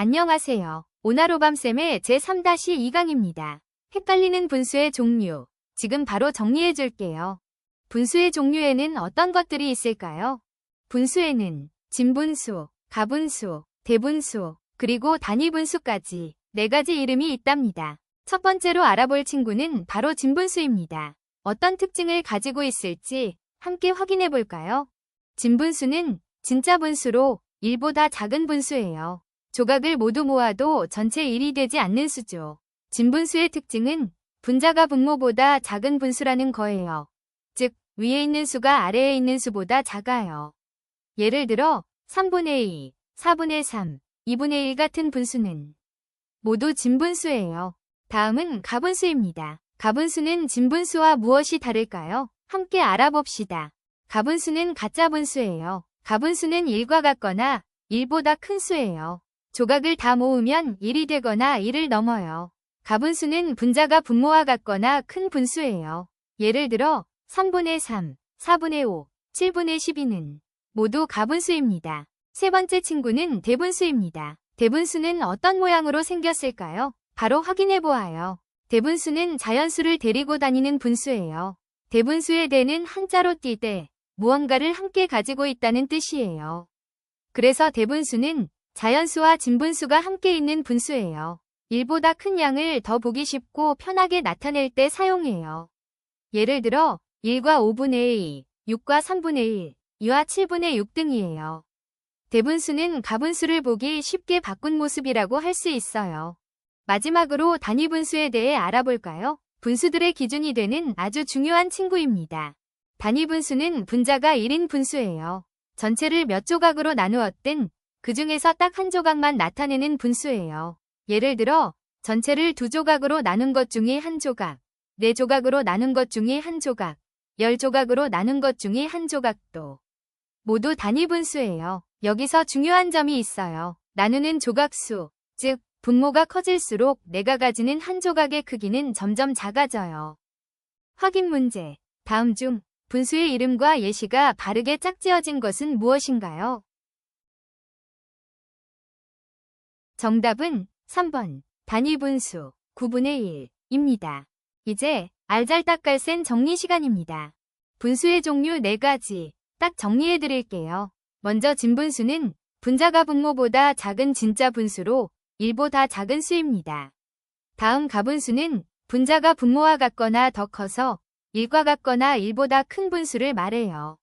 안녕하세요. 오나로밤쌤의 제3-2강입니다. 헷갈리는 분수의 종류. 지금 바로 정리해 줄게요. 분수의 종류에는 어떤 것들이 있을까요? 분수에는 진분수, 가분수, 대분수, 그리고 단위분수까지 네 가지 이름이 있답니다. 첫 번째로 알아볼 친구는 바로 진분수입니다. 어떤 특징을 가지고 있을지 함께 확인해 볼까요? 진분수는 진짜 분수로 1보다 작은 분수예요. 조각을 모두 모아도 전체 1이 되지 않는 수죠. 진분수의 특징은 분자가 분모보다 작은 분수라는 거예요. 즉, 위에 있는 수가 아래에 있는 수보다 작아요. 예를 들어 3분의 2, 4분의 3, 2분의 1 같은 분수는 모두 진분수예요. 다음은 가분수입니다. 가분수는 진분수와 무엇이 다를까요? 함께 알아봅시다. 가분수는 가짜 분수예요. 가분수는 1과 같거나 1보다 큰 수예요. 조각을 다 모으면 1이 되거나 1을 넘어요. 가분수는 분자가 분모와 같거나 큰 분수예요. 예를 들어 3분의 3, 4분의 5, 7분의 12는 모두 가분수입니다. 세 번째 친구는 대분수입니다. 대분수는 어떤 모양으로 생겼을까요? 바로 확인해 보아요. 대분수는 자연수를 데리고 다니는 분수예요. 대분수의 대는 한자로 띠되 무언가를 함께 가지고 있다는 뜻이에요. 그래서 대분수는 자연수와 진분수가 함께 있는 분수예요. 1보다 큰 양을 더 보기 쉽고 편하게 나타낼 때 사용해요. 예를 들어 1과 5분의 2, 6과 3분의 1, 2와 7분의 6 등이에요. 대분수는 가분수를 보기 쉽게 바꾼 모습이라고 할 수 있어요. 마지막으로 단위분수에 대해 알아볼까요? 분수들의 기준이 되는 아주 중요한 친구입니다. 단위분수는 분자가 1인 분수예요. 전체를 몇 조각으로 나누었든 그 중에서 딱 한 조각만 나타내는 분수예요. 예를 들어 전체를 두 조각으로 나눈 것 중에 한 조각, 네 조각으로 나눈 것 중에 한 조각, 열 조각으로 나눈 것 중에 한 조각도 모두 단위 분수예요. 여기서 중요한 점이 있어요. 나누는 조각수, 즉 분모가 커질수록 내가 가지는 한 조각의 크기는 점점 작아져요. 확인 문제. 다음 중 분수의 이름과 예시가 바르게 짝지어진 것은 무엇인가요? 정답은 3번 단위분수 9분의 1입니다. 이제 알잘딱깔센 정리 시간입니다. 분수의 종류 4가지 딱 정리해 드릴게요. 먼저 진분수는 분자가 분모보다 작은 진짜 분수로 1보다 작은 수입니다. 다음 가분수는 분자가 분모와 같거나 더 커서 1과 같거나 1보다 큰 분수를 말해요.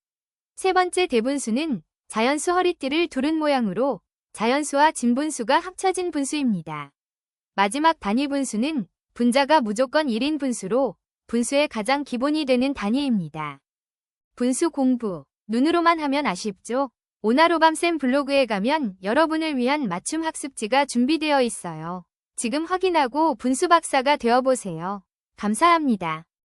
세 번째 대분수는 자연수 허리띠를 두른 모양으로 자연수와 진분수가 합쳐진 분수입니다. 마지막 단위 분수는 분자가 무조건 1인 분수로 분수의 가장 기본이 되는 단위입니다. 분수 공부, 눈으로만 하면 아쉽죠? 오나로밤쌤 블로그에 가면 여러분을 위한 맞춤 학습지가 준비되어 있어요. 지금 확인하고 분수 박사가 되어보세요. 감사합니다.